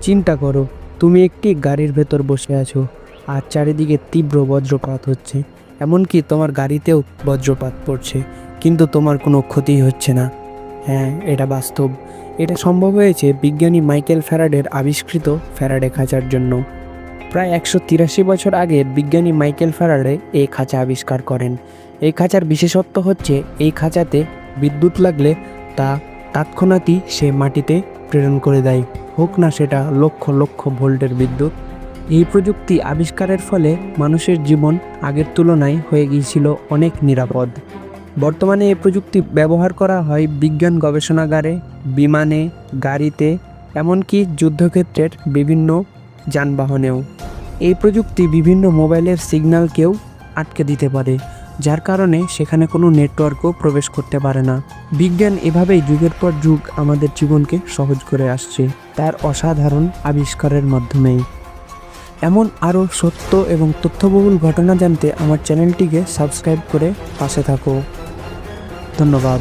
চিন্তা করো, তুমি একটি গাড়ির ভেতর বসে আছো আর চারিদিকে তীব্র বজ্রপাত হচ্ছে। এমনকি তোমার গাড়িতেও বজ্রপাত পড়ছে, কিন্তু তোমার কোনো ক্ষতি হচ্ছে না। হ্যাঁ এটা বাস্তব। এটা সম্ভব হয়েছে বিজ্ঞানী মাইকেল ফ্যারাডের আবিষ্কৃত ফ্যারাডে খাঁচার জন্য। প্রায় একশো তিরাশি বছর আগে বিজ্ঞানী মাইকেল ফ্যারাডে এই খাঁচা আবিষ্কার করেন। এই খাঁচার বিশেষত্ব হচ্ছে এই খাঁচাতে বিদ্যুৎ লাগলে তা তৎক্ষণাৎই সে মাটিতে প্রেরণ করে দেয়। হোক না সেটা লক্ষ লক্ষ ভোল্টের বিদ্যুৎ। এই প্রযুক্তি আবিষ্কারের ফলে মানুষের জীবন আগের তুলনায় হয়ে গিয়েছিল অনেক নিরাপদ। বর্তমানে এই প্রযুক্তি ব্যবহার করা হয় বিজ্ঞান গবেষণাগারে, বিমানে, গাড়িতে, এমনকি যুদ্ধক্ষেত্রের বিভিন্ন যানবাহনেও। এই প্রযুক্তি বিভিন্ন মোবাইলের সিগন্যালকেও আটকে দিতে পারে। যার কারণে সেখানে কোনো নেটওয়ার্কও প্রবেশ করতে পারে না। বিজ্ঞান এভাবেই যুগের পর যুগ আমাদের জীবনকে সহজ করে আসছে, তার অসাধারণ আবিষ্কারের মাধ্যমেই। এমন আরও সত্য এবং তথ্যবহুল ঘটনা জানতে আমার চ্যানেলটিকে সাবস্ক্রাইব করে পাশে থাকো। ধন্যবাদ।